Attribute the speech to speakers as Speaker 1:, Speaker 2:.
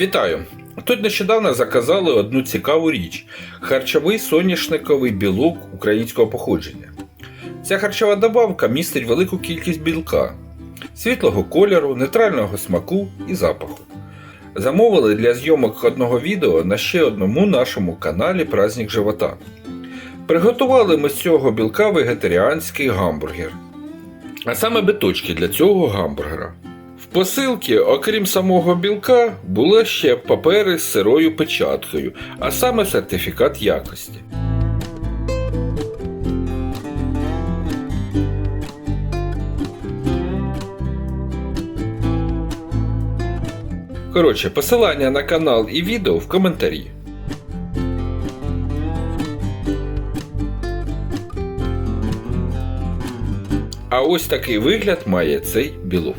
Speaker 1: Вітаю! Тут нещодавно заказали одну цікаву річ харчовий соняшниковий білок українського походження. Ця харчова добавка містить велику кількість білка, світлого кольору, нейтрального смаку і запаху. Замовили для зйомок одного відео на ще одному нашому каналі Праздник живота. Приготували ми з цього білка вегетаріанський гамбургер. А саме биточки для цього гамбургера. В посилці, окрім самого білка, були ще папери з сирою печаткою, а саме сертифікат якості. Коротше, посилання на канал і відео в коментарі. А ось такий вигляд має цей білок.